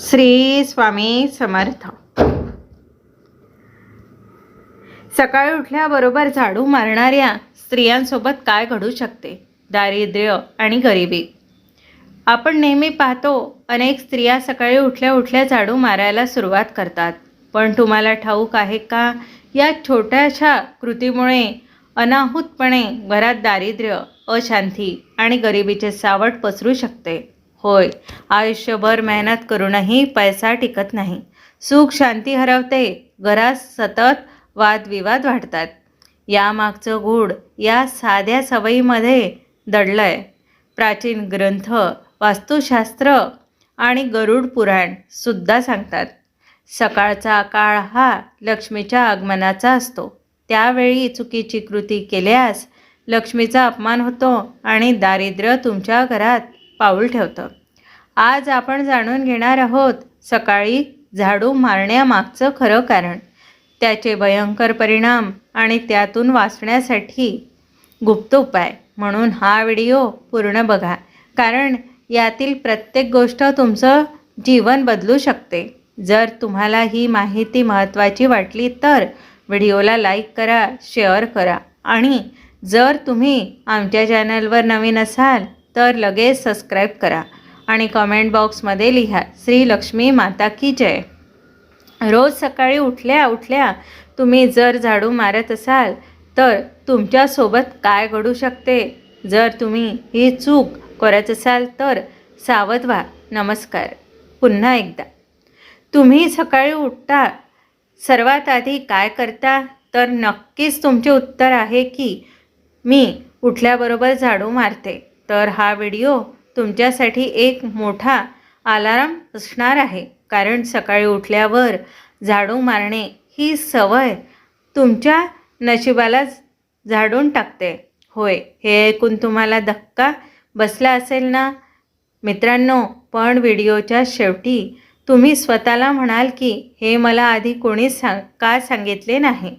श्री स्वामी समर्थ. सकाळी उठल्याबरोबर झाडू मारणाऱ्या स्त्रियांसोबत काय घडू शकते? दारिद्र्य आणि गरिबी. आपण नेहमी पाहतो अनेक स्त्रिया सकाळी उठल्या उठल्या झाडू मारायला सुरुवात करतात. पण तुम्हाला ठाऊक आहे का? या छोट्याशा कृतीमुळे अनाहूतपणे घरात दारिद्र्य अशांती आणि गरिबीचे सावट पसरू शकते. होय. आयुष्यभर मेहनत करूनही पैसा टिकत नाही. सुख शांती हरवते. घरात सतत वादविवाद वाढतात. यामागचं गूढ या साध्या सवयीमध्ये दडलंय. प्राचीन ग्रंथ वास्तुशास्त्र आणि गरुड पुराण सुद्धा सांगतात. सकाळचा काळ हा लक्ष्मीच्या आगमनाचा असतो. त्यावेळी चुकीची कृती केल्यास लक्ष्मीचा अपमान होतो आणि दारिद्र्य तुमच्या घरात पाऊल ठेवतं. आज आपण जाणून घेणार आहोत सकाळी झाडू मारण्यामागचं खरं कारण. त्याचे भयंकर परिणाम आणि त्यातून वाचण्यासाठी गुप्त उपाय म्हणून हा व्हिडिओ पूर्ण बघा. कारण यातील प्रत्येक गोष्ट तुमचं जीवन बदलू शकते. जर तुम्हाला ही माहिती महत्त्वाची वाटली तर व्हिडिओला लाईक करा शेअर करा आणि जर तुम्ही आमच्या चॅनलवर नवीन असाल तर लगेच सबस्क्राईब करा आणि कमेंट बॉक्समध्ये लिहा श्री लक्ष्मी माता की जय. रोज सकाळी उठल्या उठल्या तुम्ही जर झाडू मारत असाल तर तुमच्यासोबत काय घडू शकते? जर तुम्ही ही चूक करत असाल तर सावध व्हा. नमस्कार. पुन्हा एकदा. तुम्ही सकाळी उठता सर्वात आधी काय करता? तर नक्कीच तुमचे उत्तर आहे की मी उठल्याबरोबर झाडू मारते. तर हा व्हिडिओ तुमच्यासाठी एक मोठा अलाराम असणार आहे. कारण सकाळी उठल्यावर झाडू मारणे ही सवय तुमच्या नशिबाला झाडून टाकते. होय हे ऐकून तुम्हाला धक्का बसला असेल ना? मित्रांनो पण व्हिडिओच्या शेवटी तुम्ही स्वतःला म्हणाल की हे मला आधी कोणीच सांग का सांगितले नाही?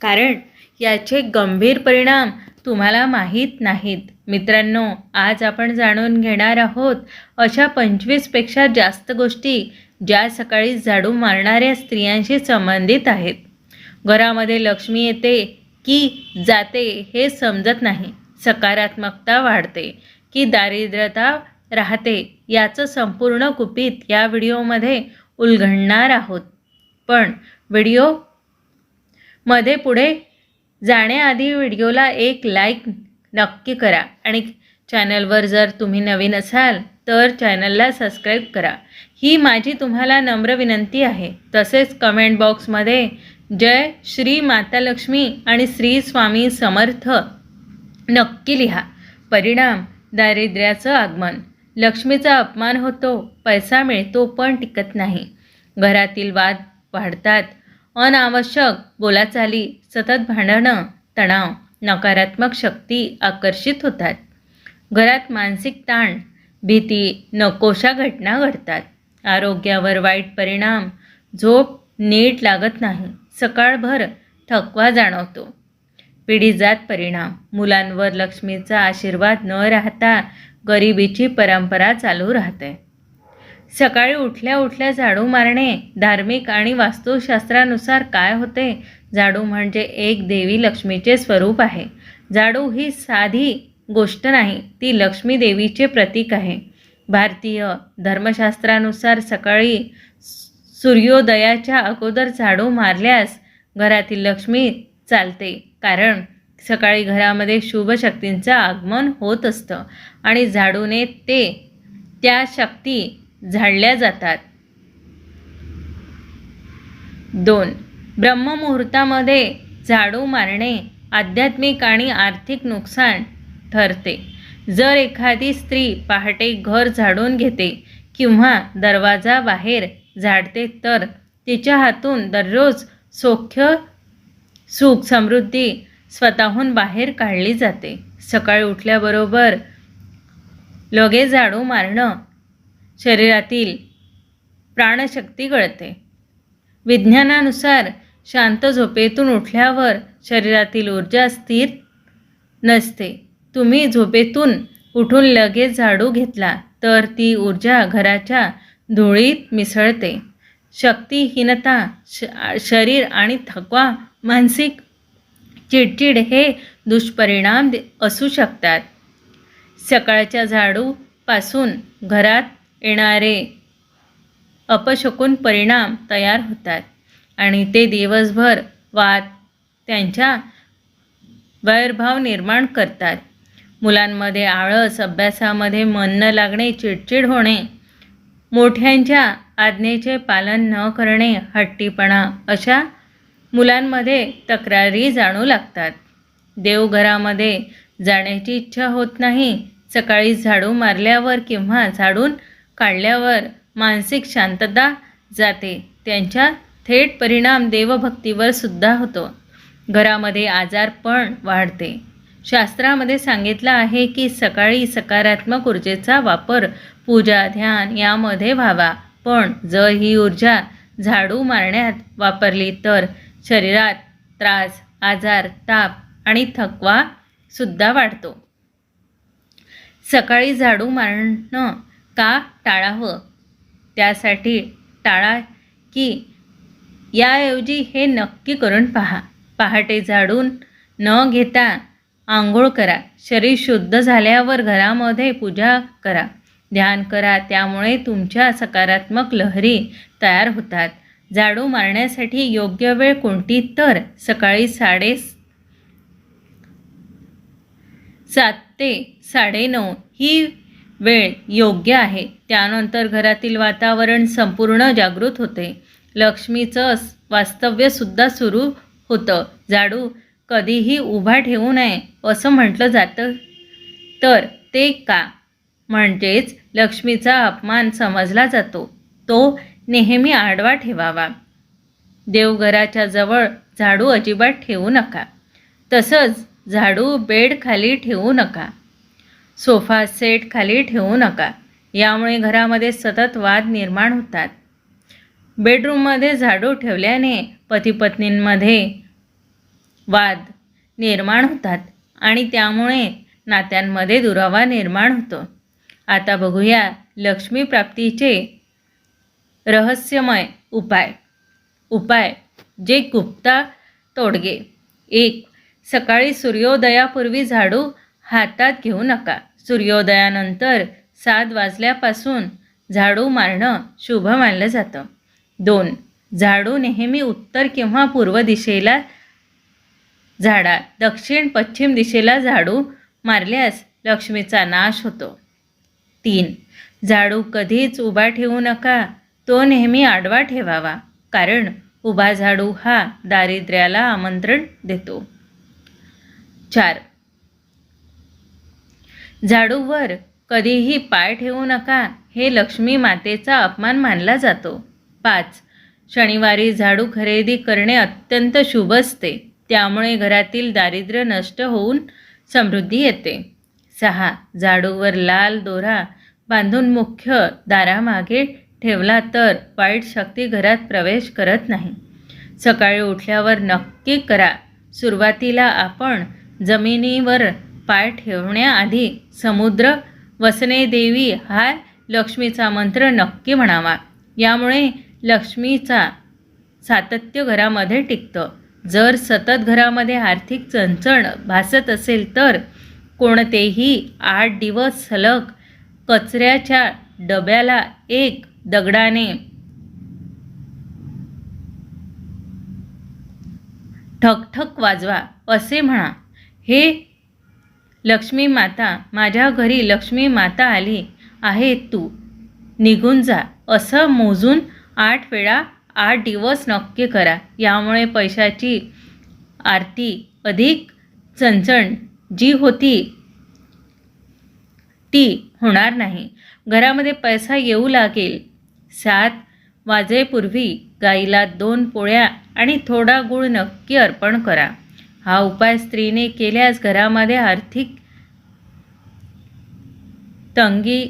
कारण याचे गंभीर परिणाम तुम्हाला माहीत नाहीत. मित्रांनो आज आपण जाणून घेणार आहोत अशा पंचवीसपेक्षा जास्त गोष्टी ज्या सकाळी झाडू मारणाऱ्या स्त्रियांशी संबंधित आहेत. घरामध्ये लक्ष्मी येते की जाते हे समजत नाही. सकारात्मकता वाढते की दारिद्र्यता राहते याचं संपूर्ण कुपित या व्हिडिओमध्ये उलगडणार आहोत. पण व्हिडिओमध्ये पुढे जाण्याआधी व्हिडिओला एक लाईक नक्की करा आणि चॅनलवर जर तुम्ही नवीन असाल तर चॅनलला सबस्क्राईब करा. ही माझी तुम्हाला नम्र विनंती आहे. तसेच कमेंट बॉक्समध्ये जय श्री माता लक्ष्मी आणि श्री स्वामी समर्थ नक्की लिहा. परिणाम दारिद्र्याचं आगमन. लक्ष्मीचा अपमान होतो पैसा मिळतो पण टिकत नाही. घरातील वाद वाढतात अनावश्यक बोलाचाली सतत भांडणं तणाव नकारात्मक शक्ती आकर्षित होतात. घरात मानसिक ताण भीती नकोशा घटना घडतात. आरोग्यावर वाईट परिणाम झोप नीट लागत नाही सकाळभर थकवा जाणवतो. पिढीजात परिणाम मुलांवर लक्ष्मीचा आशीर्वाद न राहता गरिबीची परंपरा चालू राहते. सकाळी उठल्या उठल्या झाडू मारणे धार्मिक आणि वास्तुशास्त्रानुसार काय होते? झाडू म्हणजे एक देवी लक्ष्मीचे स्वरूप आहे. झाडू ही साधी गोष्ट नाही ती लक्ष्मी देवीचे प्रतीक आहे. भारतीय धर्मशास्त्रानुसार सकाळी सूर्योदयाच्या अगोदर झाडू मारल्यास घरातील लक्ष्मी चालते कारण सकाळी घरामध्ये शुभ शक्तींचं आगमन होत असतं आणि झाडूने ते त्या शक्ती झाडल्या जातात. दोन. ब्रह्ममुहूर्तामध्ये झाडू मारणे आध्यात्मिक आणि आर्थिक नुकसान ठरते. जर एखादी स्त्री पहाटे घर झाडून घेते किंवा दरवाजा बाहेर झाडते तर तिच्या हातून दररोज सौख्य सुख समृद्धी स्वतःहून बाहेर काढली जाते. सकाळी उठल्याबरोबर लगेच झाडू मारणं शरीरातील प्राणशक्ती गळते. विज्ञानानुसार शांत झोपेतून उठल्यावर शरीरातील ऊर्जा स्थिर नसते. तुम्ही झोपेतून उठून लगेच झाडू घेतला तर ती ऊर्जा घराच्या धुळीत मिसळते. शक्तिहीनता श शरीर आणि थकवा मानसिक चिडचिड हे दुष्परिणाम असू शकतात. सकाळच्या झाडूपासून घरात येणारे अपशकून परिणाम तयार होतात. आणि ते दिवसभर वाद त्यांच्या वैरभाव निर्माण करतात. मुलांमध्ये आळस अभ्यासामध्ये मन न लागणे चिडचिड होणे मोठ्यांच्या आज्ञेचे पालन न करणे हट्टीपणा अशा मुलांमध्ये तक्रारी जाणू लागतात. देवघरामध्ये जाण्याची इच्छा होत नाही. सकाळी झाडू मारल्यावर किंवा झाडून काढल्यावर मानसिक शांतता जाते. त्यांच्या थेट परिणाम देवभक्तीवर सुद्धा होतो. घरामध्ये आजारपण वाढते. शास्त्रामध्ये सांगितलं आहे की सकाळी सकारात्मक ऊर्जेचा वापर पूजा ध्यान यामध्ये व्हावा. पण जर ही ऊर्जा झाडू मारण्यात वापरली तर शरीरात त्रास आजार ताप आणि थकवा सुद्धा वाढतो. सकाळी झाडू मारणं का टाळावं? त्यासाठी टाळा की याऐवजी हे नक्की करून पहा. पहाटे झाडून न घेता आंघोळ करा. शरीर शुद्ध झाल्यावर घरामध्ये पूजा करा. ध्यान करा. त्यामुळे तुमच्या सकारात्मक लहरी तयार होतात. झाडू मारण्यासाठी योग्य वेळ कोणती? तर सकाळी साडे सात ते साडेनऊ ही वेळ योग्य आहे. त्यानंतर घरातील वातावरण संपूर्ण जागृत होते. लक्ष्मीचं वास्तव्यसुद्धा सुरू होतं. झाडू कधीही उभा ठेवू नये असं म्हटलं जातं. तर ते का? म्हणजेच लक्ष्मीचा अपमान समजला जातो. तो नेहमी आडवा ठेवावा. देवघराच्या जवळ झाडू अजिबात ठेवू नका. तसंच झाडू बेड खाली ठेवू नका. सोफा सेट खाली ठेवू नका. यामुळे घरामध्ये सतत वाद निर्माण होतात. बेडरूममध्ये झाडू ठेवल्याने पतीपत्नींमध्ये वाद निर्माण होतात आणि त्यामुळे नात्यांमध्ये दुरावा निर्माण होतो. आता बघूया लक्ष्मी प्राप्तीचे रहस्यमय उपाय. उपाय जे गुप्ता तोडगे. एक सकाळी सूर्योदयापूर्वी झाडू हातात घेऊ नका. सूर्योदयानंतर सात वाजल्यापासून झाडू मारणं शुभ मानलं जातं. दोन झाडू नेहमी उत्तर किंवा पूर्व दिशेला झाडा दक्षिण पश्चिम दिशेला झाडू मारल्यास लक्ष्मीचा नाश होतो. तीन झाडू कधीच उभा ठेवू नका. तो नेहमी आडवा ठेवावा. कारण उभा झाडू हा दारिद्र्याला आमंत्रण देतो. चार झाडूवर कधीही पाय ठेवू नका हे लक्ष्मी मातेचा अपमान मानला जातो. पाच शनिवारी झाडू खरेदी करणे अत्यंत शुभ असते. त्यामुळे घरातील दारिद्र्य नष्ट होऊन समृद्धी येते. सहा झाडूवर लाल दोरा बांधून मुख्य दारामागे ठेवला तर वाईट शक्ती घरात प्रवेश करत नाही. सकाळी उठल्यावर नक्की करा. सुरुवातीला आपण जमिनीवर पाय ठेवण्याआधी समुद्र वसने देवी हा लक्ष्मीचा मंत्र नक्की म्हणावा. यामुळे लक्ष्मीचा सातत्य घरामध्ये टिकतं. जर सतत घरामध्ये आर्थिक चणचण भासत असेल तर कोणतेही आठ दिवस सलग कचऱ्याच्या डब्याला एक दगडाने ठकठक वाजवा असे म्हणा. हे लक्ष्मी माता माझ्या घरी लक्ष्मी माता आली आहे तू. निघून जा. असं मोजून आठ वेळा आठ दिवस नक्की करा. यामुळे पैशाची आरती अधिक चणचण जी होती ती होणार नाही. घरामध्ये पैसा येऊ लागेल. सात वाजेपूर्वी गाईला दोन पोळ्या आणि थोडा गूळ नक्की अर्पण करा. हा उपाय स्त्रीने केल्यास घरामध्ये आर्थिक तंगी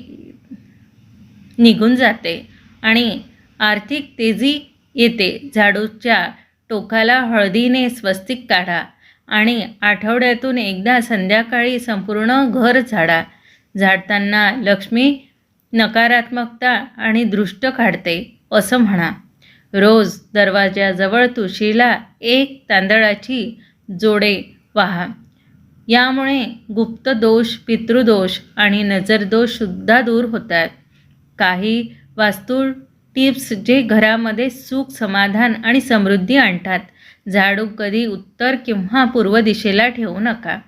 निघून जाते आणि आर्थिक तेजी येते. झाडूच्या टोकाला हळदीने स्वस्तिक काढा आणि आठवड्यातून एकदा संध्याकाळी संपूर्ण घर झाडा. झाडताना लक्ष्मी नकारात्मकता आणि दृष्ट काढते असं म्हणा. रोज दरवाजाजवळ तुळशीला एक तांदळाची जोडे वाहा. यामुळे गुप्त दोष पितृदोष आणि नजरदोषसुद्धा दूर होतात. काही वास्तू टिप्स जे घरामध्ये सुख समाधान आणि समृद्धी आणतात झाडू कधी उत्तर किंवा पूर्व दिशेला ठेवू नका.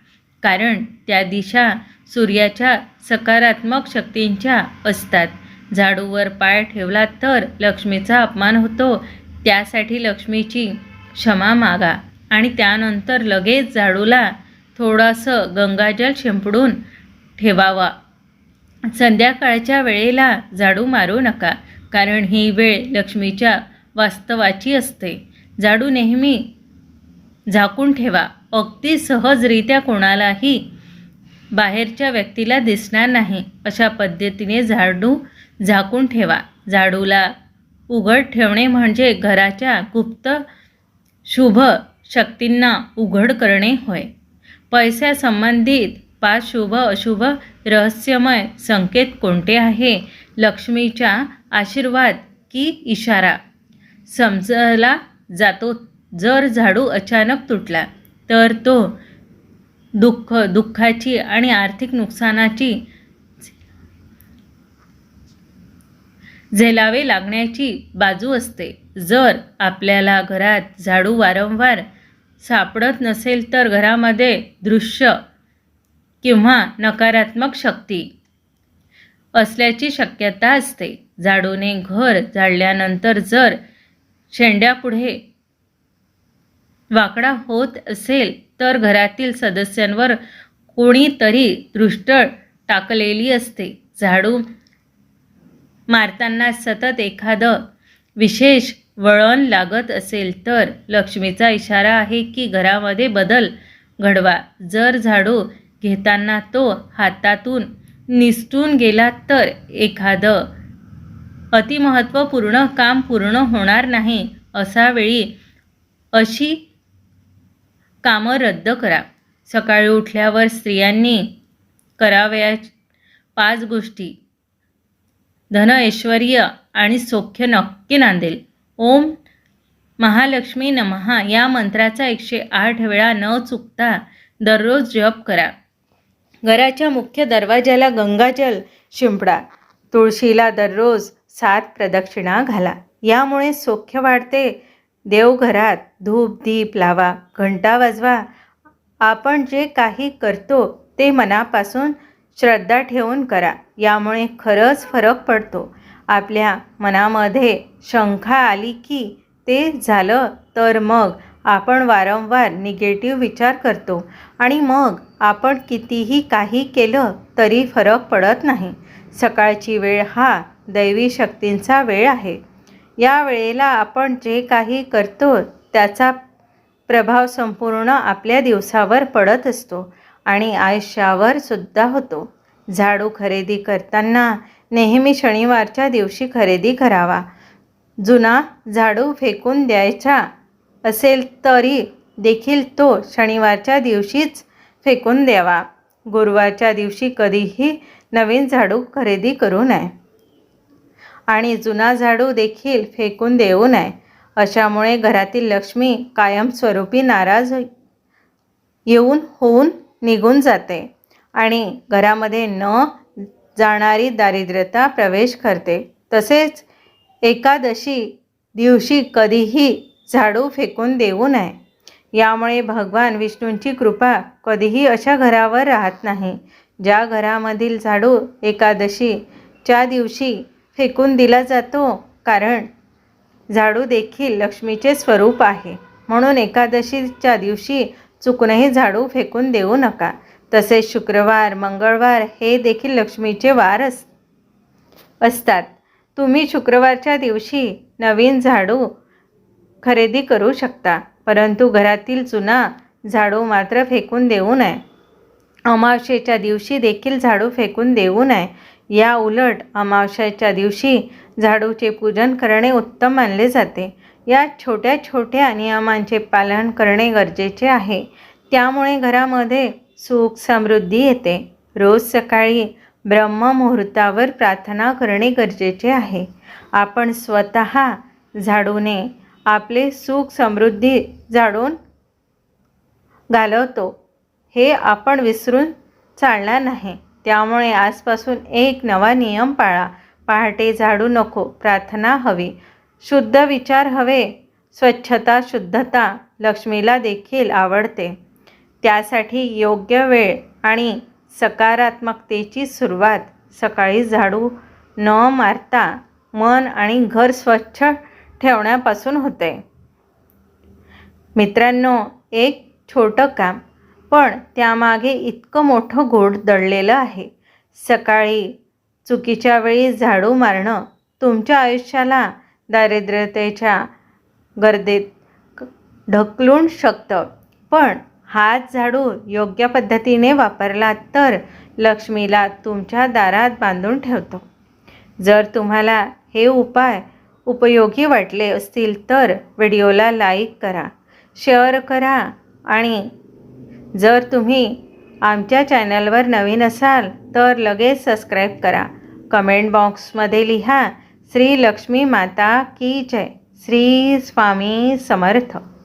कारण त्या दिशा सूर्याच्या सकारात्मक शक्तींच्या असतात. झाडूवर पाय ठेवला तर लक्ष्मीचा अपमान होतो. त्यासाठी लक्ष्मीची क्षमा मागा. आणि त्यानंतर लगेच झाडूला थोडंसं गंगाजल शिंपडून ठेवावा. संध्याकाळच्या वेळेला झाडू मारू नका कारण ही वेळ लक्ष्मीच्या वास्तवाची असते. झाडू नेहमी झाकून ठेवा. अगदी सहजरित्या कोणालाही बाहेरच्या व्यक्तीला दिसणार नाही. अशा पद्धतीने झाडू झाकून ठेवा. झाडूला उघड ठेवणे म्हणजे घराच्या गुप्त शुभ शक्तींना उघड करणे होय. पैशासंबंधित पाच शुभ अशुभ रहस्यमय संकेत कोणते आहे? लक्ष्मीचा आशीर्वाद की इशारा? समजला जातो जर झाडू अचानक तुटला तर तो दुःख दुःखाची आणि आर्थिक नुकसानाची झेलावे लागण्याची बाजू असते. जर आपल्याला घरात झाडू वारंवार सापडत नसेल तर घरामध्ये दृश्य किंवा नकारात्मक शक्ती असल्याची शक्यता असते. झाडूने घर जाळल्यानंतर जर शेंड्यापुढे वाकडा होत असेल तर घरातील सदस्यांवर कोणीतरी दृष्टळ टाकलेली असते. झाडू मारताना सतत एखादं विशेष वळण लागत असेल तर लक्ष्मीचा इशारा आहे की घरामध्ये बदल घडवा. जर झाडू घेताना तो हातातून निसटून गेला तर एखादं अतिमहत्त्वपूर्ण काम पूर्ण होणार नाही अशा वेळी अशी कामं रद्द करा. सकाळी उठल्यावर स्त्रियांनी कराव्या पाच गोष्टी. धन ऐश्वर्य आणि सौख्य नक्की नांदेल. ओम महालक्ष्मी नमहा या मंत्राचा एकशे आठ वेळा न चुकता दररोज जप करा. घराच्या मुख्य दरवाजाला गंगाजल शिंपडा. तुळशीला दररोज सात प्रदक्षिणा घाला. यामुळे सौख्य वाढते. देवघरात धूप दीप लावा. घंटा वाजवा. आपण जे काही करतो ते मनापासून श्रद्धा ठेवून करा. यामुळे खरंच फरक पडतो. आपल्या मनामध्ये शंका आली की ते झालं तर मग आपण वारंवार निगेटिव्ह विचार करतो. आणि मग आपण कितीही काही केलं तरी फरक पडत नाही. सकाळची वेळ हा दैवी शक्तींचा वेळ आहे. या वेळेला आपण जे काही करतो त्याचा प्रभाव संपूर्ण आपल्या दिवसावर पडत असतो आणि आयुष्यावर सुद्धा होतो. झाडू खरेदी करताना नेहमी शनिवारच्या दिवशी खरेदी करावा. जुना झाडू फेकून द्यायचा असेल तरी देखील तो शनिवारच्या दिवशीच फेकून द्यावा. गुरुवारच्या दिवशी कधीही नवीन झाडू खरेदी करू नये. आणि जुना झाडू देखील फेकून देऊ नये. अशामुळे घरातील लक्ष्मी कायमस्वरूपी नाराज येऊन होऊन निघून जाते. आणि घरामध्ये न जाणारी दारिद्र्यता प्रवेश करते. तसेच एकादशी दिवशी कधीही झाडू फेकून देऊ नये. यामुळे भगवान विष्णूंची कृपा कधीही अशा घरावर राहत नाही ज्या घरामधील झाडू एकादशीच्या दिवशी फेकून दिला जातो. कारण झाडू देखील लक्ष्मीचे स्वरूप आहे. म्हणून एकादशीच्या दिवशी चुकूनही झाडू फेकून देऊ नका. तसेच शुक्रवार मंगळवार हे देखील लक्ष्मीचे वार अस असतात. तुम्ही शुक्रवारच्या दिवशी नवीन झाडू खरेदी करू शकता परंतु घरातील जुना झाडू मात्र फेकून देऊ नये. अमावस्येच्या दिवशी देखील झाडू फेकून देऊ नये. या उलट अमावस्याच्या दिवशी झाडूचे पूजन करणे उत्तम मानले जाते. या छोट्या छोट्या नियमांचे पालन करणे गरजेचे आहे. त्यामुळे घरामध्ये सुख समृद्धी येते. रोज सकाळी ब्रह्ममुहूर्तावर प्रार्थना करणे गरजेचे आहे. आपण स्वतः झाडूने आपले सुख समृद्धी झाडून घालवतो. हे आपण विसरून चालणार नाही. त्यामुळे आजपासून एक नवा नियम पाळा. पहाटे झाडू नको प्रार्थना हवी. शुद्ध विचार हवे. स्वच्छता शुद्धता लक्ष्मीला देखील आवडते. त्यासाठी योग्य वेळ आणि सकारात्मकतेची सुरुवात. सकाळी झाडू न मारता मन आणि घर स्वच्छ ठेवण्यापासून होते. मित्रांनो एक छोटं काम पण त्यामागे इतकं मोठं गोड दडलेलं आहे. सकाळी चुकीच्या वेळी झाडू मारणं तुमच्या आयुष्याला दारिद्र्यतेच्या गर्दीत ढकलून शकतं. पण हात झाडू योग्य पद्धतीने वापरलात तर लक्ष्मीला तुमच्या दारात बांधून ठेवतो. जर तुम्हाला हे उपाय उपयोगी वाटले असतील तर व्हिडिओला लाईक करा शेअर करा आणि जर तुम्ही आमच्या चॅनलवर नवीन असाल तर लगेच सबस्क्राईब करा. कमेंट बॉक्समध्ये लिहा श्री लक्ष्मी माता की जय श्री स्वामी समर्थ.